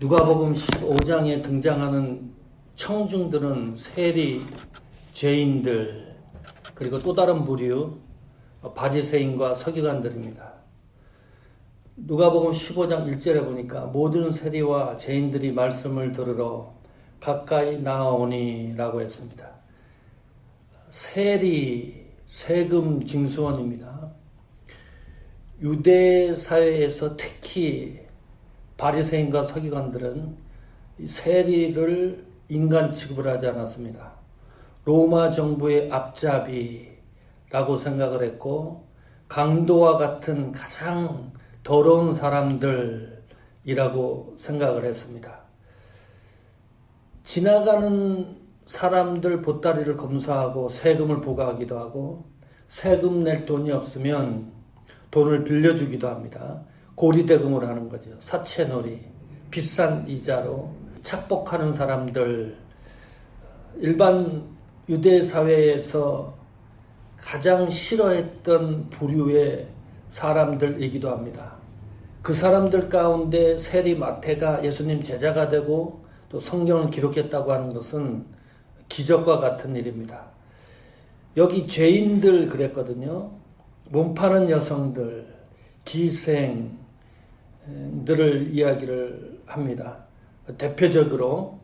누가복음 15장에 등장하는 청중들은 세리, 죄인들, 그리고 또 다른 부류 바리새인과 서기관들입니다. 누가복음 15장 1절에 보니까 모든 세리와 죄인들이 말씀을 들으러 가까이 나오니라고 했습니다. 세리, 세금 징수원입니다. 유대 사회에서 특히 바리새인과 서기관들은 세리를 인간 취급을 하지 않았습니다. 로마 정부의 앞잡이라고 생각을 했고 강도와 같은 가장 더러운 사람들이라고 생각을 했습니다. 지나가는 사람들 보따리를 검사하고 세금을 부과하기도 하고 세금 낼 돈이 없으면 돈을 빌려주기도 합니다. 고리대금을 하는 거죠. 사채놀이, 비싼 이자로 착복하는 사람들, 일반 유대 사회에서 가장 싫어했던 부류의 사람들이기도 합니다. 그 사람들 가운데 세리 마태가 예수님 제자가 되고 또 성경을 기록했다고 하는 것은 기적과 같은 일입니다. 여기 죄인들 그랬거든요. 몸 파는 여성들, 기생, 들을 이야기를 합니다. 대표적으로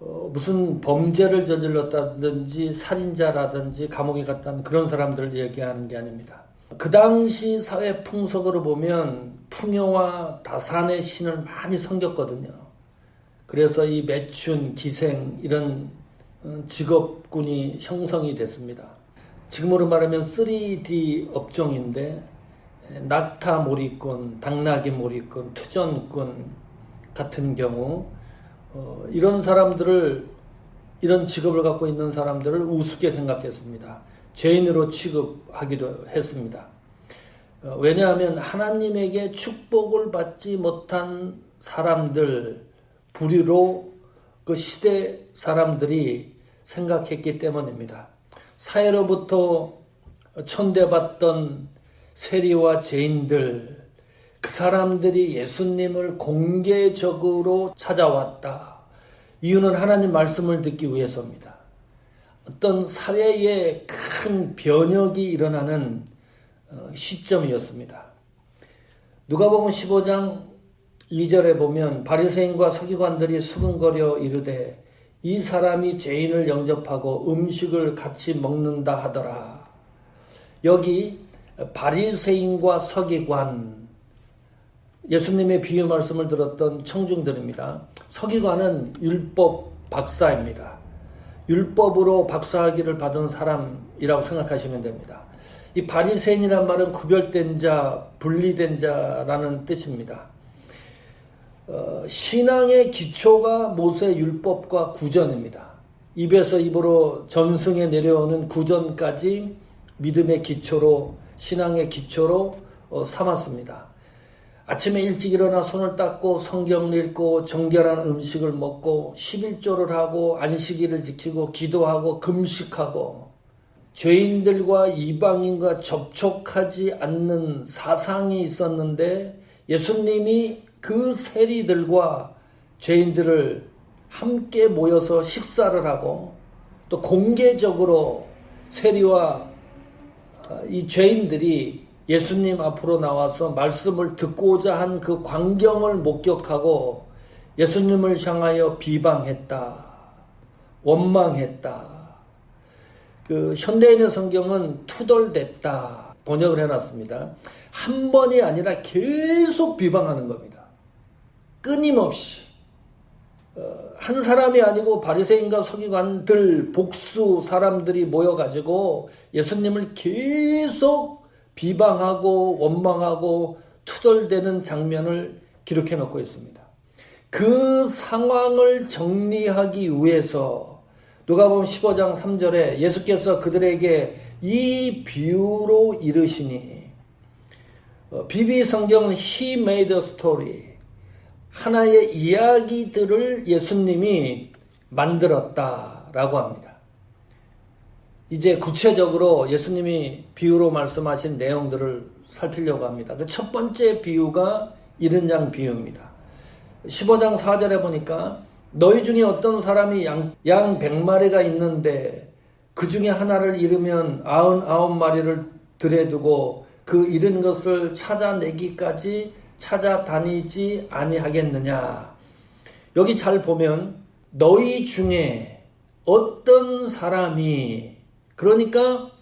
어, 무슨 범죄를 저질렀다든지 살인자라든지 감옥에 갔다는 그런 사람들을 얘기하는 게 아닙니다. 그 당시 사회 풍속으로 보면 풍요와 다산의 신을 많이 섬겼거든요. 그래서 이 매춘, 기생 이런 어, 직업군이 형성이 됐습니다. 지금으로 말하면 3D 업종인데 낙타 몰이꾼, 당나귀 몰이꾼, 투전꾼 같은 경우 어, 이런 사람들을 이런 직업을 갖고 있는 사람들을 우습게 생각했습니다. 죄인으로 취급하기도 했습니다. 어, 왜냐하면 하나님에게 축복을 받지 못한 사람들 부류로 그 시대 사람들이 생각했기 때문입니다. 사회로부터 천대받던 세리와 죄인들, 그 사람들이 예수님을 공개적으로 찾아왔다. 이유는 하나님 말씀을 듣기 위해서입니다. 어떤 사회에 큰 변혁이 일어나는 어, 시점이었습니다. 누가복음 15장 2절에 보면 바리새인과 서기관들이 수근거려 이르되 이 사람이 죄인을 영접하고 음식을 같이 먹는다 하더라. 여기 바리새인과 서기관 예수님의 비유 말씀을 들었던 청중들입니다. 서기관은 율법 박사입니다. 율법으로 박사학위를 받은 사람이라고 생각하시면 됩니다. 이 바리새인이란 말은 구별된 자, 분리된 자라는 뜻입니다. 어, 신앙의 기초가 모세 율법과 구전입니다. 입에서 입으로 전승에 내려오는 구전까지 믿음의 기초로 신앙의 기초로 어, 삼았습니다. 아침에 일찍 일어나 손을 닦고 성경 읽고 정결한 음식을 먹고 11조를 하고 안식일을 지키고 기도하고 금식하고 죄인들과 이방인과 접촉하지 않는 사상이 있었는데 예수님이 그 세리들과 죄인들을 함께 모여서 식사를 하고 또 공개적으로 세리와 이 죄인들이 예수님 앞으로 나와서 말씀을 듣고자 한 그 광경을 목격하고 예수님을 향하여 비방했다. 원망했다. 그 현대인의 성경은 투덜댔다. 번역을 해놨습니다. 한 번이 아니라 계속 비방하는 겁니다. 끊임없이. 어, 한 사람이 아니고 바리새인과 서기관들 복수 사람들이 모여 가지고 예수님을 계속 비방하고 원망하고 투덜대는 장면을 기록해 놓고 있습니다. 그 상황을 정리하기 위해서 누가 보면 15장 3절에 예수께서 그들에게 이 비유로 이르시니 어, 비비 성경은 He made 하나의 이야기들을 예수님이 만들었다라고 합니다. 이제 구체적으로 예수님이 비유로 말씀하신 내용들을 살피려고 합니다. 그 첫 번째 비유가 이른 양 비유입니다. 15장 4절에 보니까 너희 중에 어떤 사람이 양, 양 100마리가 있는데 그 중에 하나를 잃으면 99마리를 들여두고 그 잃은 것을 찾아내기까지 찾아다니지 아니하겠느냐. 여기 잘 보면 너희 중에 어떤 사람이 그러니까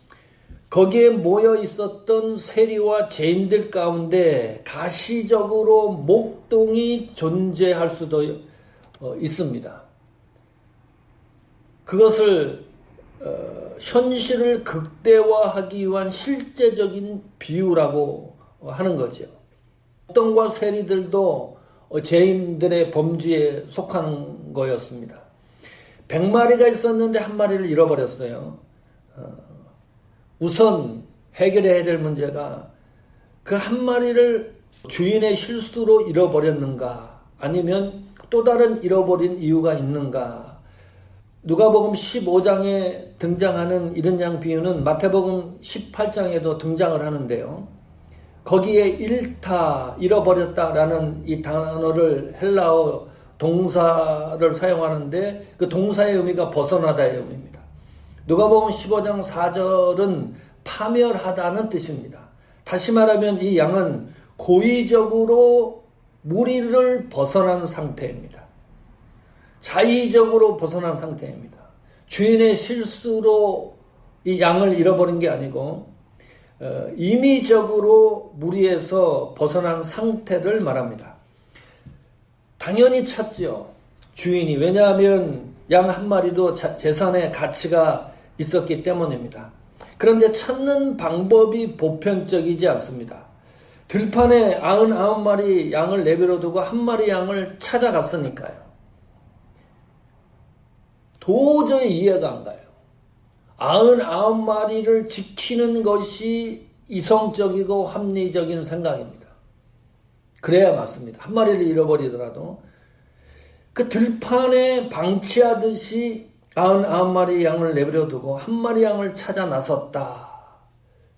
거기에 모여 있었던 세리와 죄인들 가운데 가시적으로 목동이 존재할 수도 어, 있습니다. 그것을 어, 현실을 극대화하기 위한 실제적인 비유라고 하는 거죠. 목동과 세리들도 어, 죄인들의 범주에 속한 거였습니다. 100마리가 있었는데 한 마리를 잃어버렸어요. 우선 해결해야 될 문제가 그 한 마리를 주인의 실수로 잃어버렸는가 아니면 또 다른 잃어버린 이유가 있는가 누가복음 15장에 등장하는 이런 양 비유는 마태복음 18장에도 등장을 하는데요. 거기에 잃다, 잃어버렸다라는 이 단어를 헬라어 동사를 사용하는데 그 동사의 의미가 벗어나다의 의미입니다. 누가복음 15장 4절은 파멸하다는 뜻입니다. 다시 말하면 이 양은 고의적으로 무리를 벗어난 상태입니다. 자의적으로 벗어난 상태입니다. 주인의 실수로 이 양을 잃어버린 게 아니고 어, 임의적으로 무리에서 벗어난 상태를 말합니다. 당연히 찾지요. 주인이 왜냐하면 양 한 마리도 재산의 가치가 있었기 때문입니다. 그런데 찾는 방법이 보편적이지 않습니다. 들판에 99마리 양을 내버려 두고 한 마리 양을 찾아갔으니까요. 도저히 이해가 안 가요. 99마리를 지키는 것이 이성적이고 합리적인 생각입니다. 그래야 맞습니다. 한 마리를 잃어버리더라도 그 들판에 방치하듯이 99마리 양을 내버려 두고 한 마리 양을 찾아 나섰다.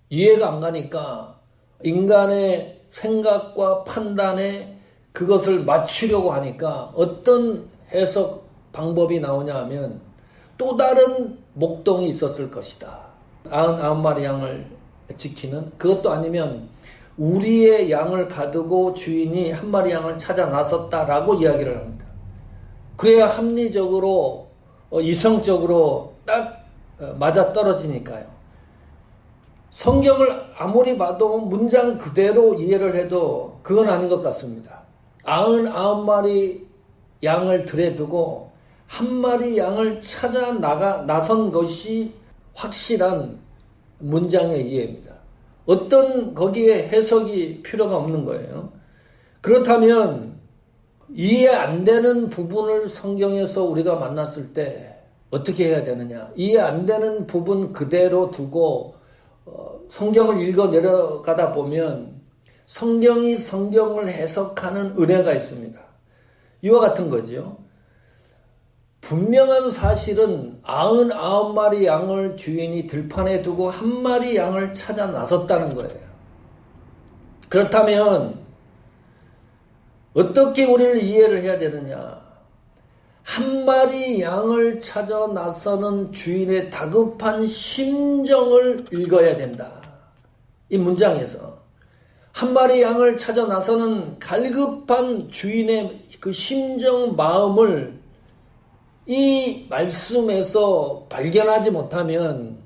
이해가 안 가니까 인간의 생각과 판단에 그것을 맞추려고 하니까 어떤 해석 방법이 나오냐 하면 또 다른 목동이 있었을 것이다. 99마리 양을 지키는 그것도 아니면 우리의 양을 가두고 주인이 한 마리 양을 찾아 나섰다라고 이야기를 합니다. 그래야 합리적으로 어, 이성적으로 딱 어, 맞아 떨어지니까요. 성경을 아무리 봐도 문장 그대로 이해를 해도 그건 아닌 것 같습니다. 아흔 아홉 마리 양을 들여두고 한 마리 양을 찾아 나가 나선 것이 확실한 문장의 이해입니다. 어떤 거기에 해석이 필요가 없는 거예요. 그렇다면 이해 안 되는 부분을 성경에서 우리가 만났을 때 어떻게 해야 되느냐? 이해 안 되는 부분 그대로 두고 어, 성경을 읽어 내려가다 보면 성경이 성경을 해석하는 은혜가 있습니다. 이와 같은 거지요. 분명한 사실은 아흔 아홉 마리 양을 주인이 들판에 두고 한 마리 양을 찾아 나섰다는 거예요. 그렇다면 어떻게 우리를 이해를 해야 되느냐? 한 마리 양을 찾아 나서는 주인의 다급한 심정을 읽어야 된다. 이 문장에서 한 마리 양을 찾아 나서는 갈급한 주인의 그 심정 마음을 이 말씀에서 발견하지 못하면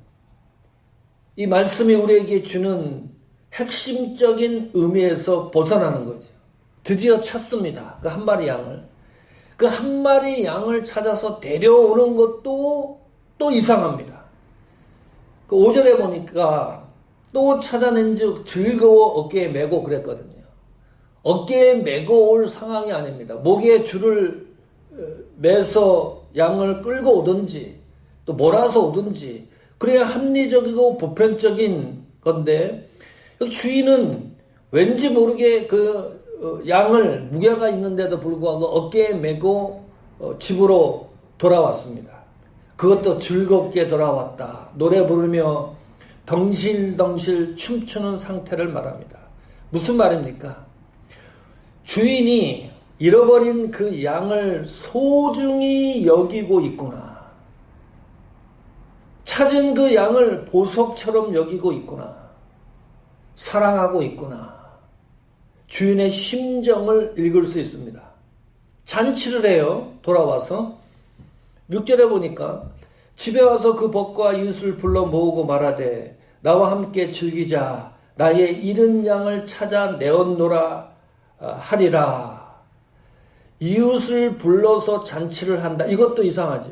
이 말씀이 우리에게 주는 핵심적인 의미에서 벗어나는 거죠. 드디어 찾습니다. 그 한 마리 양을. 그 한 마리 양을 찾아서 데려오는 것도 또 이상합니다. 그 5절에 보니까 또 찾아낸 즉 즐거워 어깨에 메고 그랬거든요. 어깨에 메고 올 상황이 아닙니다. 목에 줄을 어, 매서 양을 끌고 오든지 또 몰아서 오든지 그래야 합리적이고 보편적인 건데 주인은 왠지 모르게 그 어, 양을 무게가 있는데도 불구하고 어깨에 메고 어, 집으로 돌아왔습니다. 그것도 즐겁게 돌아왔다. 노래 부르며 덩실덩실 춤추는 상태를 말합니다. 무슨 말입니까? 주인이 잃어버린 그 양을 소중히 여기고 있구나. 찾은 그 양을 보석처럼 여기고 있구나. 사랑하고 있구나. 주인의 심정을 읽을 수 있습니다. 잔치를 해요. 돌아와서. 6절에 보니까 집에 와서 그 벗과 이웃을 불러 모으고 말하되 나와 함께 즐기자 나의 잃은 양을 찾아 내었노라 아, 하리라. 이웃을 불러서 잔치를 한다. 이것도 이상하죠.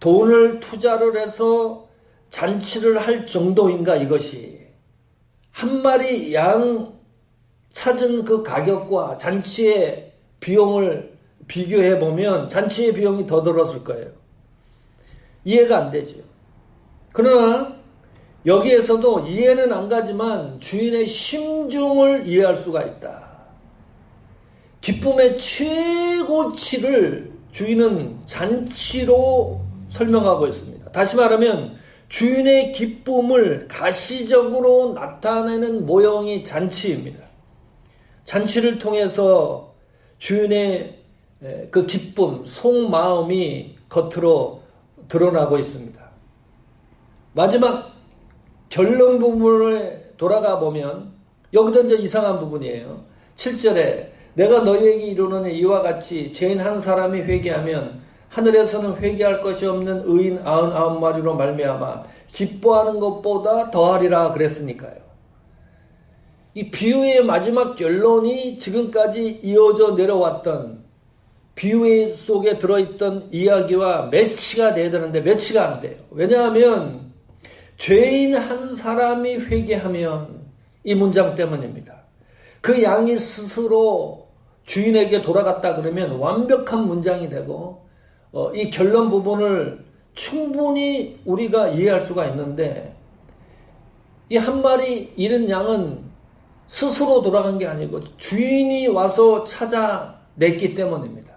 돈을 투자를 해서 잔치를 할 정도인가 이것이. 한 마리 양 찾은 그 가격과 잔치의 비용을 비교해 보면 잔치의 비용이 더 들었을 거예요. 이해가 안 되죠. 그러나 여기에서도 이해는 안 가지만 주인의 심중을 이해할 수가 있다. 기쁨의 최고치를 주인은 잔치로 설명하고 있습니다. 다시 말하면 주인의 기쁨을 가시적으로 나타내는 모형이 잔치입니다. 잔치를 통해서 주인의 그 기쁨, 속마음이 겉으로 드러나고 있습니다. 마지막 결론 부분을 돌아가 보면 여기도 이제 이상한 부분이에요. 7절에 내가 너희에게 이르노니 이와 같이 죄인 한 사람이 회개하면 하늘에서는 회개할 것이 없는 의인 아흔 아홉 마리로 말미암아 기뻐하는 것보다 더하리라 그랬으니까요. 이 비유의 마지막 결론이 지금까지 이어져 내려왔던 비유 속에 들어있던 이야기와 매치가 돼야 되는데 매치가 안 돼요. 왜냐하면 죄인 한 사람이 회개하면 이 문장 때문입니다. 그 양이 스스로 주인에게 돌아갔다 그러면 완벽한 문장이 되고 어, 이 결론 부분을 충분히 우리가 이해할 수가 있는데 이 한 마리 잃은 양은 스스로 돌아간 게 아니고 주인이 와서 찾아냈기 때문입니다.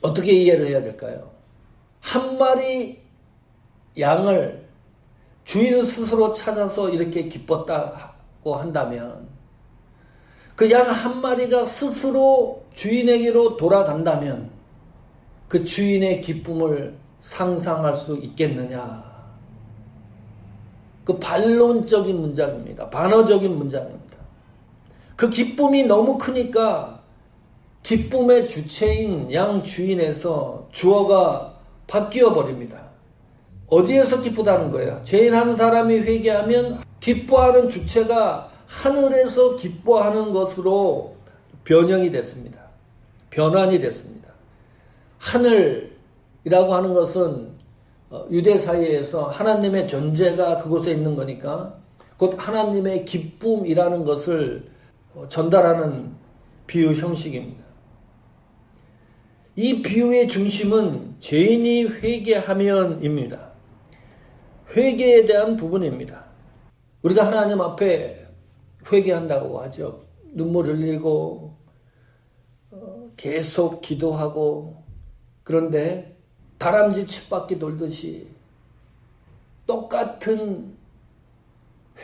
어떻게 이해를 해야 될까요? 한 마리 양을 주인 스스로 찾아서 이렇게 기뻤다고 한다면 그 양 한 마리가 스스로 주인에게로 돌아간다면 그 주인의 기쁨을 상상할 수 있겠느냐? 그 반론적인 문장입니다. 반어적인 문장입니다. 그 기쁨이 너무 크니까 기쁨의 주체인 양 주인에서 주어가 바뀌어 버립니다. 어디에서 기쁘다는 거예요? 죄인 한 사람이 회개하면 기뻐하는 주체가 하늘에서 기뻐하는 것으로 변형이 됐습니다. 변환이 됐습니다. 하늘이라고 하는 것은 어, 유대 사이에서 하나님의 존재가 그곳에 있는 거니까 곧 하나님의 기쁨이라는 것을 어, 전달하는 비유 형식입니다. 이 비유의 중심은 죄인이 회개하면입니다. 회개에 대한 부분입니다. 우리가 하나님 앞에 회개한다고 하죠. 눈물 흘리고 어, 계속 기도하고 그런데 다람쥐 칩바퀴 돌듯이 똑같은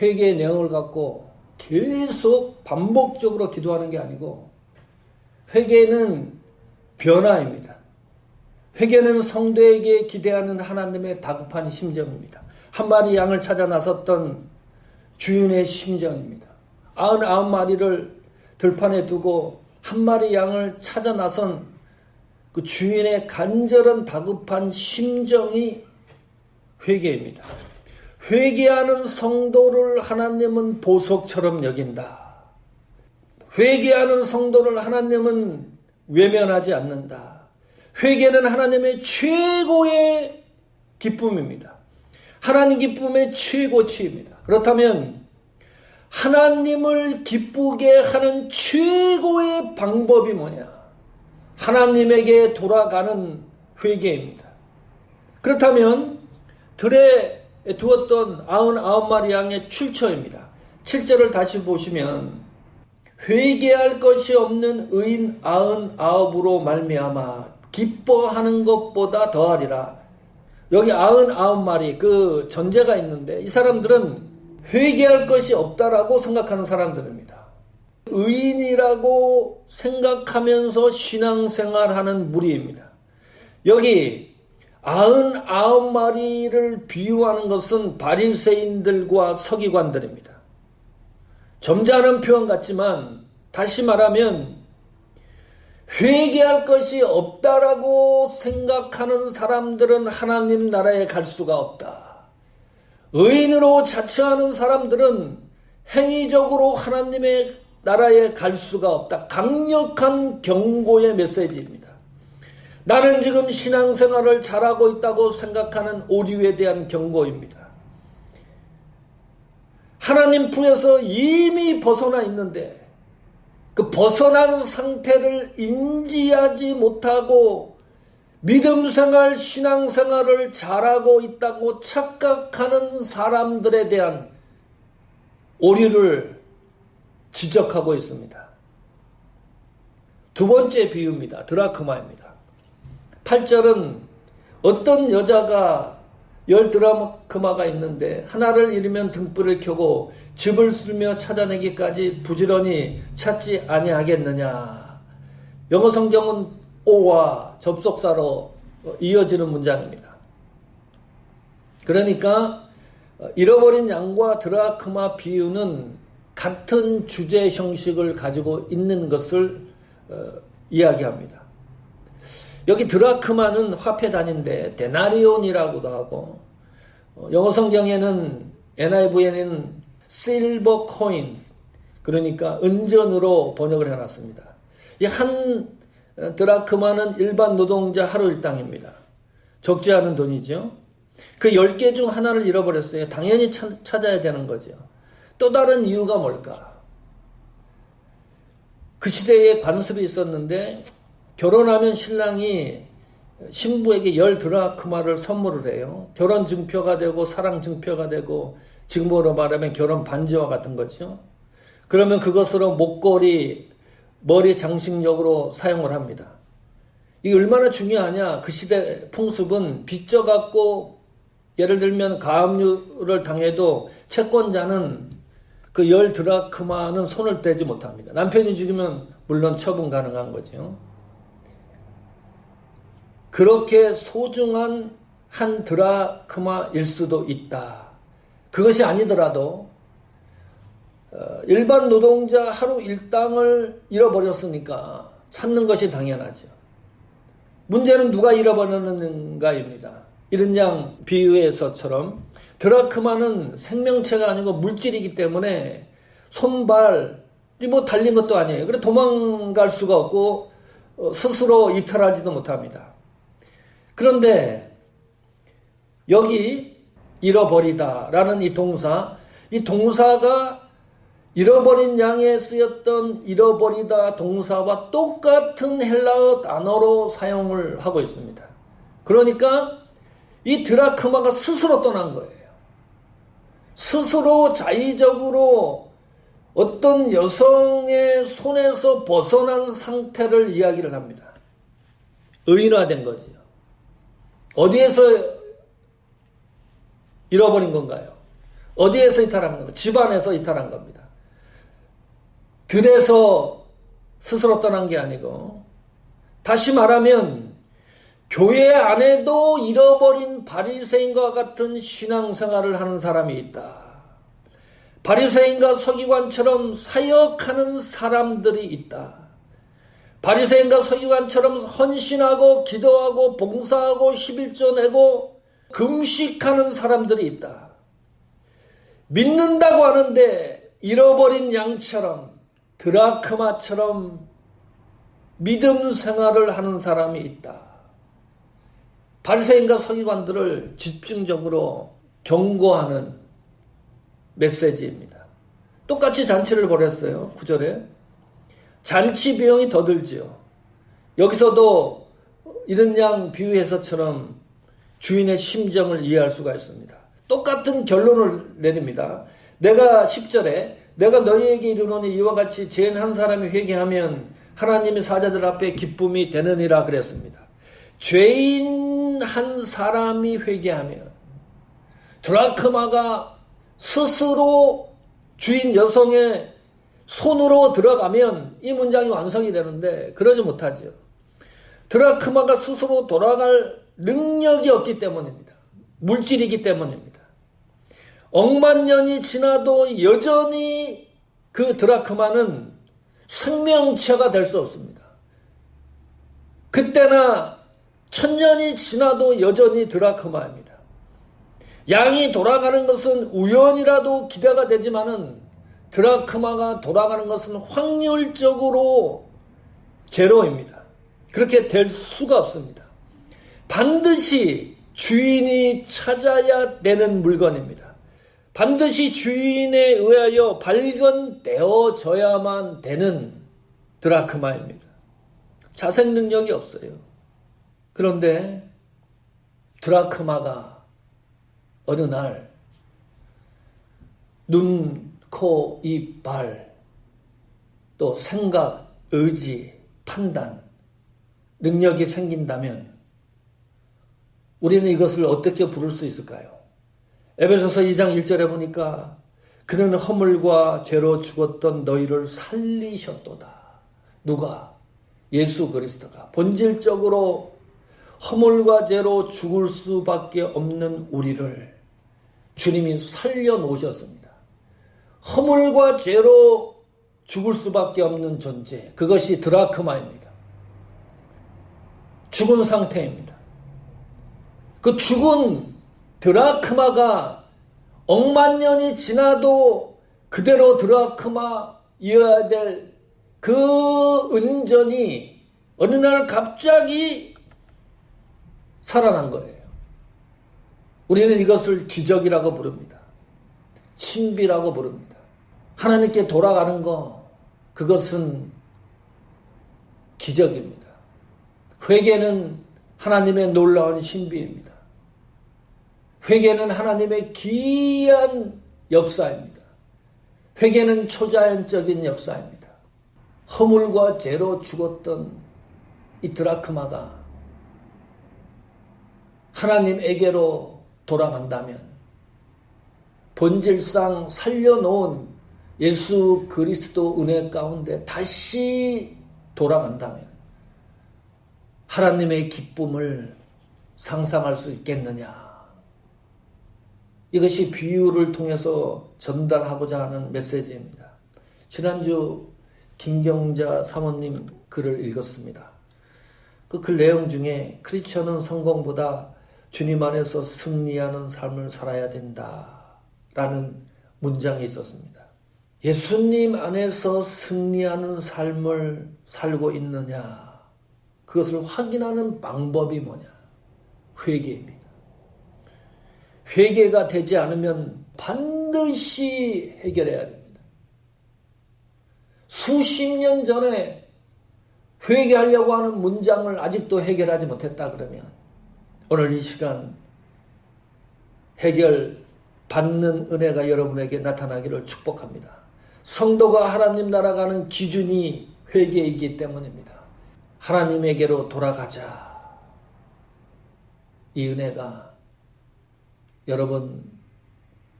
회개의 내용을 갖고 계속 반복적으로 기도하는 게 아니고 회개는 변화입니다. 회개는 성도에게 기대하는 하나님의 다급한 심정입니다. 한 마리 양을 찾아 나섰던 주인의 심정입니다. 아흔 아홉 마리를 들판에 두고 한 마리 양을 찾아 나선 그 주인의 간절한 다급한 심정이 회개입니다. 회개하는 성도를 하나님은 보석처럼 여긴다. 회개하는 성도를 하나님은 외면하지 않는다. 회개는 하나님의 최고의 기쁨입니다. 하나님 기쁨의 최고치입니다. 그렇다면 하나님을 기쁘게 하는 최고의 방법이 뭐냐? 하나님에게 돌아가는 회개입니다. 그렇다면 들에 두었던 아흔 아홉 마리 양의 출처입니다. 7절을 다시 보시면 회개할 것이 없는 의인 아흔 아홉으로 말미암아 기뻐하는 것보다 더하리라. 여기 아흔 아홉 마리 그 전제가 있는데 이 사람들은 회개할 것이 없다라고 생각하는 사람들입니다. 의인이라고 생각하면서 신앙생활하는 무리입니다. 여기 아흔 아홉 마리를 비유하는 것은 바리새인들과 서기관들입니다. 점잖은 표현 같지만 다시 말하면 회개할 것이 없다라고 생각하는 사람들은 하나님 나라에 갈 수가 없다. 의인으로 자처하는 사람들은 행위적으로 하나님의 나라에 갈 수가 없다. 강력한 경고의 메시지입니다. 나는 지금 신앙생활을 잘하고 있다고 생각하는 오류에 대한 경고입니다. 하나님 품에서 이미 벗어나 있는데 그 벗어난 상태를 인지하지 못하고 믿음 생활, 신앙 생활을 잘하고 있다고 착각하는 사람들에 대한 오류를 지적하고 있습니다. 두 번째 비유입니다. 드라크마입니다. 8절은 어떤 여자가 열 드라크마가 있는데 하나를 잃으면 등불을 켜고 집을 쓸며 찾아내기까지 부지런히 찾지 아니하겠느냐. 영어 성경은 오와 접속사로 이어지는 문장입니다. 그러니까 잃어버린 양과 드라크마 비유는 같은 주제 형식을 가지고 있는 것을 어, 이야기합니다. 여기 드라크마는 화폐 단인데 데나리온이라고도 하고 어, 영어 성경에는 NIV에는 실버 코인스 그러니까 은전으로 번역을 해놨습니다. 이한 드라크마는 일반 노동자 하루 일당입니다. 적지 않은 돈이죠. 그 10개 중 하나를 잃어버렸어요. 당연히 찾아야 되는 거죠. 또 다른 이유가 뭘까? 그 시대에 관습이 있었는데 결혼하면 신랑이 신부에게 열 드라크마를 선물을 해요. 결혼 증표가 되고 사랑 증표가 되고 지금으로 말하면 결혼 반지와 같은 거죠. 그러면 그것으로 목걸이, 머리 장식력으로 사용을 합니다. 이게 얼마나 중요하냐? 그 시대 풍습은 빚져갖고 예를 들면 가압류를 당해도 채권자는 그 열 드라크마는 손을 떼지 못합니다. 남편이 죽으면 물론 처분 가능한 거죠. 그렇게 소중한 한 드라크마일 수도 있다. 그것이 아니더라도 어, 일반 노동자 하루 일당을 잃어버렸으니까 찾는 것이 당연하죠. 문제는 누가 잃어버렸는가입니다. 이런 양 비유에서처럼 드라크마는 생명체가 아니고 물질이기 때문에 손발이 뭐 달린 것도 아니에요. 그래 도망갈 수가 없고 어, 스스로 이탈하지도 못합니다. 그런데 여기 잃어버리다라는 이 동사, 이 동사가 잃어버린 양에 쓰였던 잃어버리다 동사와 똑같은 헬라어 단어로 사용을 하고 있습니다. 그러니까 이 드라크마가 스스로 떠난 거예요. 스스로 자의적으로 어떤 여성의 손에서 벗어난 상태를 이야기를 합니다. 의인화된 거지요. 어디에서 잃어버린 건가요? 어디에서 이탈한 건가요? 집안에서 이탈한 겁니다. 들에서 스스로 떠난 게 아니고 다시 말하면 교회 안에도 잃어버린 바리새인과 같은 신앙생활을 하는 사람이 있다. 바리새인과 서기관처럼 사역하는 사람들이 있다. 바리새인과 서기관처럼 헌신하고 기도하고 봉사하고 11조 내고 금식하는 사람들이 있다. 믿는다고 하는데 잃어버린 양처럼 드라크마처럼 믿음 생활을 하는 사람이 있다. 바리새인과 서기관들을 집중적으로 경고하는 메시지입니다. 똑같이 잔치를 벌였어요. 9절에. 잔치 비용이 더 들지요. 여기서도 이런 양 비유에서처럼 주인의 심정을 이해할 수가 있습니다. 똑같은 결론을 내립니다. 내가 10절에 내가 너희에게 이르노니 이와 같이 죄인 한 사람이 회개하면 하나님의 사자들 앞에 기쁨이 되느니라 그랬습니다. 죄인 한 사람이 회개하면 드라크마가 스스로 주인 여성의 손으로 들어가면 이 문장이 완성이 되는데 그러지 못하죠. 드라크마가 스스로 돌아갈 능력이 없기 때문입니다. 물질이기 때문입니다. 억만 년이 지나도 여전히 그 드라크마는 생명체가 될 수 없습니다. 그때나 천년이 지나도 여전히 드라크마입니다. 양이 돌아가는 것은 우연이라도 기대가 되지만은 드라크마가 돌아가는 것은 확률적으로 제로입니다. 그렇게 될 수가 없습니다. 반드시 주인이 찾아야 되는 물건입니다. 반드시 주인에 의하여 발견되어져야만 되는 드라크마입니다. 자생 능력이 없어요. 그런데 드라크마가 어느 날 눈, 코, 입, 발, 또 생각, 의지, 판단, 능력이 생긴다면 우리는 이것을 어떻게 부를 수 있을까요? 에베소서 2장 1절에 보니까 그는 허물과 죄로 죽었던 너희를 살리셨도다. 누가? 예수 그리스도가 본질적으로 허물과 죄로 죽을 수밖에 없는 우리를 주님이 살려 놓으셨습니다. 허물과 죄로 죽을 수밖에 없는 존재. 그것이 드라크마입니다. 죽은 상태입니다. 그 죽은 드라크마가 억만 년이 지나도 그대로 드라크마이어야 될 그 은전이 어느 날 갑자기 살아난 거예요. 우리는 이것을 기적이라고 부릅니다. 신비라고 부릅니다. 하나님께 돌아가는 거, 그것은 기적입니다. 회개는 하나님의 놀라운 신비입니다. 회개는 하나님의 기이한 역사입니다. 회개는 초자연적인 역사입니다. 허물과 죄로 죽었던 이 드라크마가 하나님에게로 돌아간다면 본질상 살려놓은 예수 그리스도 은혜 가운데 다시 돌아간다면 하나님의 기쁨을 상상할 수 있겠느냐? 이것이 비유를 통해서 전달하고자 하는 메시지입니다. 지난주 김경자 사모님 글을 읽었습니다. 그 글 내용 중에 크리스천은 성공보다 주님 안에서 승리하는 삶을 살아야 된다. 라는 문장이 있었습니다. 예수님 안에서 승리하는 삶을 살고 있느냐? 그것을 확인하는 방법이 뭐냐? 회개입니다. 회개가 되지 않으면 반드시 해결해야 됩니다. 수십 년 전에 회개하려고 하는 문장을 아직도 해결하지 못했다 그러면 오늘 이 시간 해결 받는 은혜가 여러분에게 나타나기를 축복합니다. 성도가 하나님 날아가는 기준이 회개이기 때문입니다. 하나님에게로 돌아가자. 이 은혜가 여러분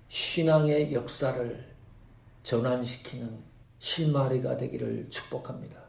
신앙의 역사를 전환시키는 실마리가 되기를 축복합니다.